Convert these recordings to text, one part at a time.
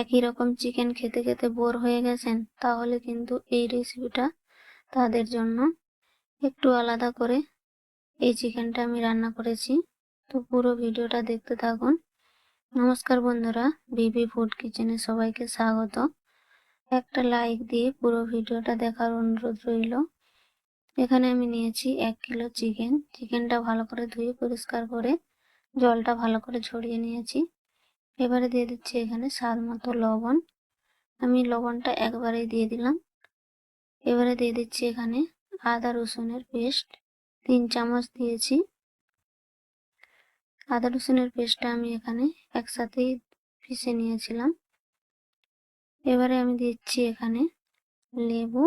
একই রকম চিকেন খেতে খেতে বোর হয়ে গেছেন, তাহলে কিন্তু এই রেসিপিটা তাদের জন্য একটু আলাদা করে এই চিকেনটা আমি রান্না করেছি। তো পুরো ভিডিওটা দেখতে থাকুন। নমস্কার বন্ধুরা বিবি ফুড কিচেনে সবাইকে স্বাগত। একটা লাইক দিয়ে পুরো ভিডিওটা দেখার অনুরোধ রইল। এখানে আমি নিয়েছি এক কিলো চিকেন চিকেনটা ভালো করে ধুয়ে পরিষ্কার করে জলটা ভালো করে ছড়িয়ে নিয়েছি। এবারে দিয়ে দিচ্ছি এখানে স্বাদ মতো লবণ। আমি লবণটা একবারেই দিয়ে দিলাম। এবারে দিয়ে দিচ্ছি এখানে আদা রসুনের পেস্ট। তিন চামচ দিয়েছি। আদা রসুনের পেস্টটা আমি এখানে একসাথেই পিষে নিয়েছিলাম। এবারে আমি দিচ্ছি এখানে লেবু।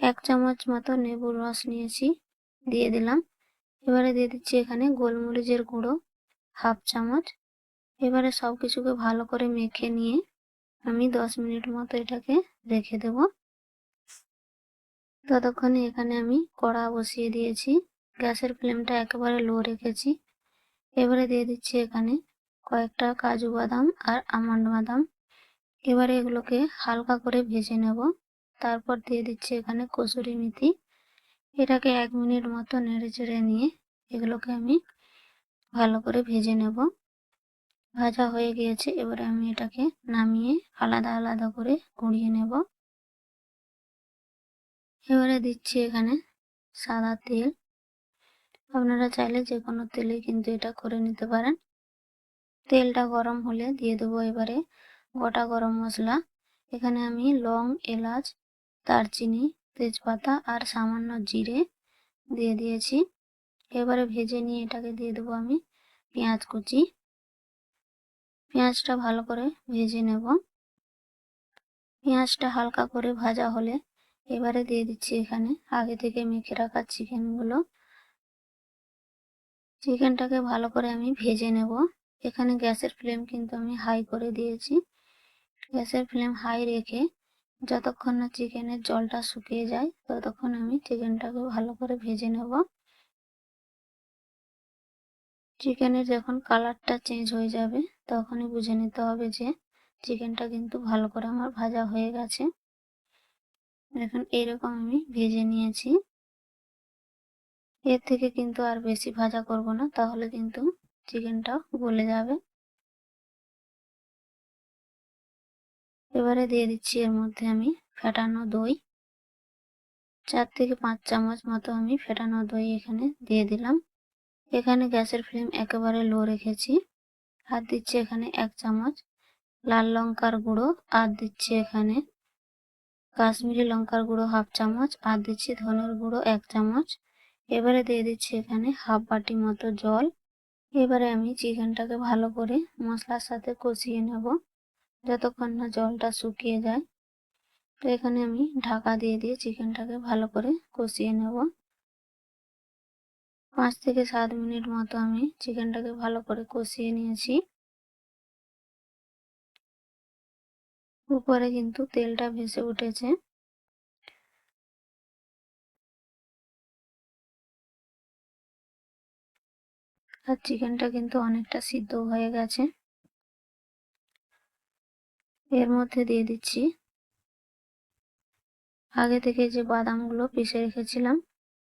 এক চামচ মতো লেবুর রস নিয়েছি, দিয়ে দিলাম। এবারে দিয়ে দিচ্ছি এখানে গোলমরিচের গুঁড়ো, হাফ চামচ। এবারে সব কিছুকে ভালো করে মেখে নিয়ে আমি দশ মিনিট মতো এটাকে রেখে দেব। ততক্ষণে এখানে আমি কড়া বসিয়ে দিয়েছি। গ্যাসের ফ্লেমটা একেবারে লো রেখেছি। এবারে দিয়ে দিচ্ছি এখানে কয়েকটা কাজু বাদাম আর আমন্ড বাদাম। এবারে এগুলোকে হালকা করে ভেজে নেব। তারপর দিয়ে দিচ্ছি এখানে কসুরি মেথি। এটাকে এক মিনিট মতো নেড়ে চেড়ে নিয়ে এগুলোকে আমি ভালো করে ভেজে নেব। ভাজা হয়ে গিয়েছে, এবারে আমি এটাকে নামিয়ে আলাদা আলাদা করে গুঁড়িয়ে নেব। এবারে দিচ্ছি এখানে সাদা তেল। আপনারা চাইলে যে কোনো তেলে কিন্তু এটা করে নিতে পারেন। তেলটা গরম হলে দিয়ে দেবো এবারে গোটা গরম মশলা। এখানে আমি লং, এলাচ, দারচিনি, তেজপাতা আর সামান্য জিরে দিয়ে দিয়েছি। এবারে ভেজে নিয়ে এটাকে দিয়ে দেবো আমি পেঁয়াজ কুচি। পেঁয়াজটা ভালো করে ভেজে নেব। পেঁয়াজটা হালকা করে ভাজা হলে এবারে দিয়ে দিচ্ছি এখানে আগে থেকে মেখে রাখা চিকেনগুলো। চিকেনটাকে ভালো করে আমি ভেজে নেব। এখানে গ্যাসের ফ্লেম কিন্তু আমি হাই করে দিয়েছি। গ্যাসের ফ্লেম হাই রেখে যতক্ষণ না চিকেনের জলটা শুকিয়ে যায়, ততক্ষণ আমি চিকেনটাকে ভালো করে ভেজে নেব। চিকেনের যখন কালারটা চেঞ্জ হয়ে যাবে, তখনই বুঝে নিতে হবে যে চিকেনটা কিন্তু ভালো করে আমার ভাজা হয়ে গেছে। এখন এরকম আমি ভেজে নিয়েছি। এর থেকে কিন্তু আর বেশি ভাজা করব না, তাহলে কিন্তু চিকেনটা গলে যাবে। এবারে দিয়ে দিচ্ছি এর মধ্যে আমি ফেটানো দই। চার থেকে পাঁচ চামচ মতো আমি ফেটানো দই এখানে দিয়ে দিলাম। এখানে গ্যাসের ফ্লেম একেবারে লো রেখেছি। আর দিচ্ছি এখানে এক চামচ লাল লঙ্কার গুঁড়ো, আর দিচ্ছি এখানে কাশ্মীরি লঙ্কার গুঁড়ো হাফ চামচ, আর দিচ্ছি ধনের গুঁড়ো এক চামচ। এবারে দিয়ে দিচ্ছি এখানে হাফ বাটি মতো জল। এবারে আমি চিকেনটাকে ভালো করে মশলার সাথে কষিয়ে নেব, যতক্ষণ না জলটা শুকিয়ে যায়। তো এখানে আমি ঢাকা দিয়ে দিয়ে চিকেনটাকে ভালো করে কষিয়ে নেব। পাঁচ থেকে সাত মিনিট মতো আমি চিকেনটাকে ভালো করে কষিয়ে নিয়েছি। উপরে কিন্তু তেলটা ভেসে উঠেছে। আর চিকেনটা কিন্তু অনেকটা সিদ্ধ হয়ে গেছে। এর মধ্যে দিয়ে দিচ্ছি আগে থেকে যে বাদামগুলো পিষে রেখেছিলাম,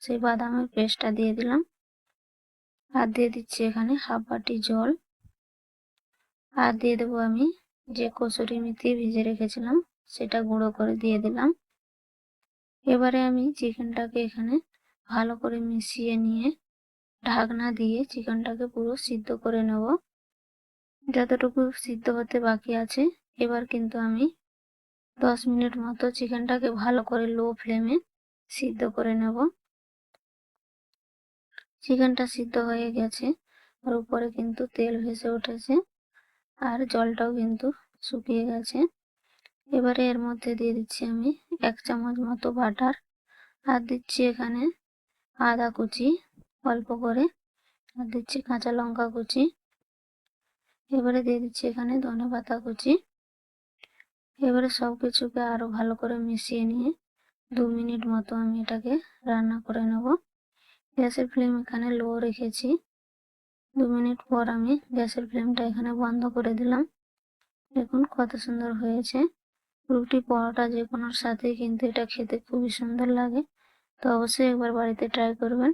সেই বাদামের পেস্টটা দিয়ে দিলাম। আর দিয়ে দিচ্ছি এখানে হাফ বাটি জল। আর দিয়ে দেবো আমি যে কসুরি মেথি ভিজে রেখেছিলাম, সেটা গুঁড়ো করে দিয়ে দিলাম। এবারে আমি চিকেনটাকে এখানে ভালো করে মিশিয়ে নিয়ে ঢাকনা দিয়ে চিকেনটাকে পুরো সিদ্ধ করে নেব। যতটুকু সিদ্ধ হতে বাকি আছে, এবার কিন্তু আমি দশ মিনিট মতো চিকেনটাকে ভালো করে লো ফ্লেমে সিদ্ধ করে নেব। চিকেনটা সিদ্ধ হয়ে গেছে। আর উপরে কিন্তু তেল ভেসে উঠেছে। আর জলটাও কিন্তু শুকিয়ে গেছে। এবারে এর মধ্যে দিয়ে দিচ্ছি আমি এক চামচ মতো বাটার। আর দিচ্ছি এখানে আদা কুচি অল্প করে। আর দিচ্ছি কাঁচা লঙ্কা কুচি। এবারে দিয়ে দিচ্ছি এখানে ধনে পাতা কুচি। এবারে সব কিছুকে আরও ভালো করে মিশিয়ে নিয়ে দু মিনিট মতো আমি এটাকে রান্না করে নেব। গ্যাসের ফ্লেম এখানে লো রেখেছি। দু মিনিট পর আমি গ্যাসের ফ্লেমটা এখানে বন্ধ করে দিলাম। দেখুন কত সুন্দর হয়েছে। রুটি পরোটা যে কোনোর সাথে কিন্তু এটা খেতে খুবই সুন্দর লাগে। তো অবশ্যই একবার বাড়িতে ট্রাই করবেন।